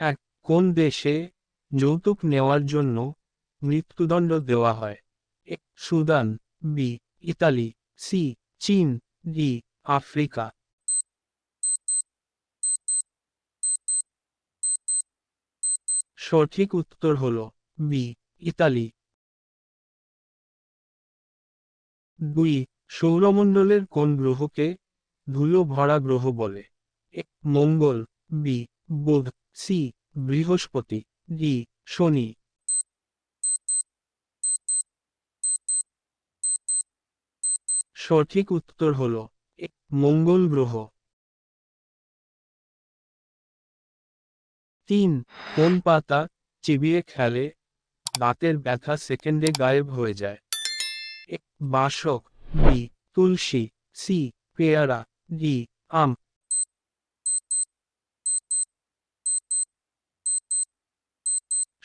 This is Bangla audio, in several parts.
এক, কোন দেশে যৌতুক নেওয়ার জন্য মৃত্যুদণ্ড দেওয়া হয়? A, Sudan, B, Italy, C, চীন, ডি, আফ্রিকা। সঠিক উত্তর হল বি, ইতালি। দুই, সৌরমণ্ডলের কোন গ্রহকে ধুলো ভরা গ্রহ বলে? মঙ্গল, বি, বুধ। সি, বৃহস্পতি ডি শনি। সঠিক উত্তর হল মঙ্গল গ্রহ। তিন, কোন পাতা চিবিয়ে খেলে দাঁতের ব্যথা সেকেন্ডে গায়েব হয়ে যায়? বাসক, বি, তুলসী, সি, পেয়ারা, ডি, আম।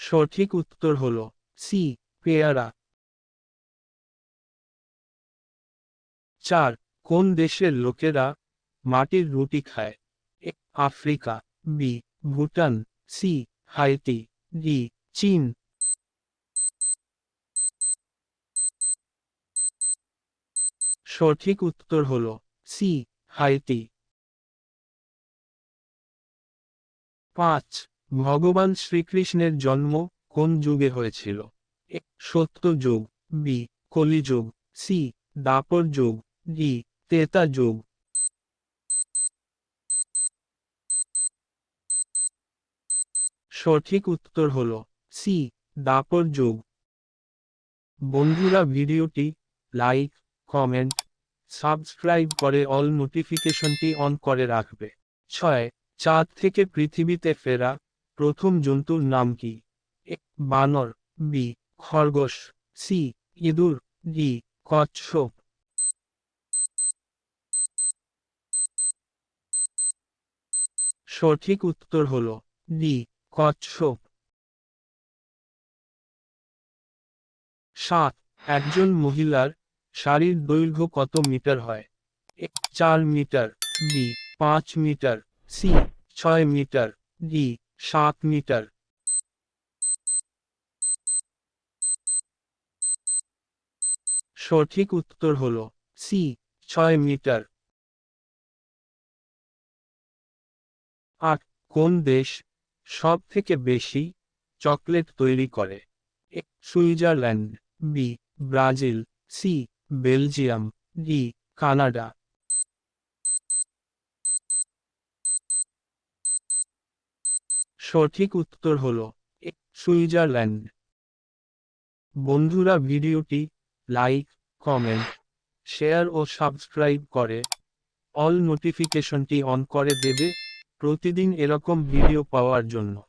সঠিক উত্তর হল সি পেয়ারা। চার, কোন দেশের লোকেরা মাটির রুটি খায়? A, Africa B Bhutan C Haiti D চীন। সঠিক উত্তর হল সি হাইতি। পাঁচ ভগবান শ্রীকৃষ্ণের জন্ম কোন যুগে হয়েছিল? এ, সত্য যুগ, বি কলিযুগ সি, দাপর যুগ, ডি, তেতা যুগ। সঠিক উত্তর হল সি, দাপর যুগ। বন্ধুরা, ভিডিওটি লাইক, কমেন্ট, সাবস্ক্রাইব করে অল নোটিফিকেশনটি অন করে রাখবে। ছয়, চাঁদ থেকে পৃথিবীতে ফেরা প্রথম জন্তুর নাম কি? এ, বানর, বি, খরগোশ, সি, ইঁদুর, ডি, কচ্ছপ। সঠিক উত্তর হল ডি, কচ্ছপ। সাত, একজন মহিলার শাড়ির দৈর্ঘ্য কত মিটার হয়? চার মিটার, বি, পাঁচ মিটার, সি, ছয় মিটার, ডি সাত মিটার। সঠিক উত্তর হল সি ছয় মিটার। আট কোন দেশ সব থেকে বেশি চকলেট তৈরি করে? A, Switzerland, B, Brazil, C, Belgium, D, Canada. সঠিক উত্তর হল সুইজারল্যান্ড। বন্ধুরা ভিডিওটি লাইক, কমেন্ট, শেয়ার ও সাবস্ক্রাইব করে অল নোটিফিকেশনটি অন করে দেবে প্রতিদিন এরকম ভিডিও পাওয়ার জন্য।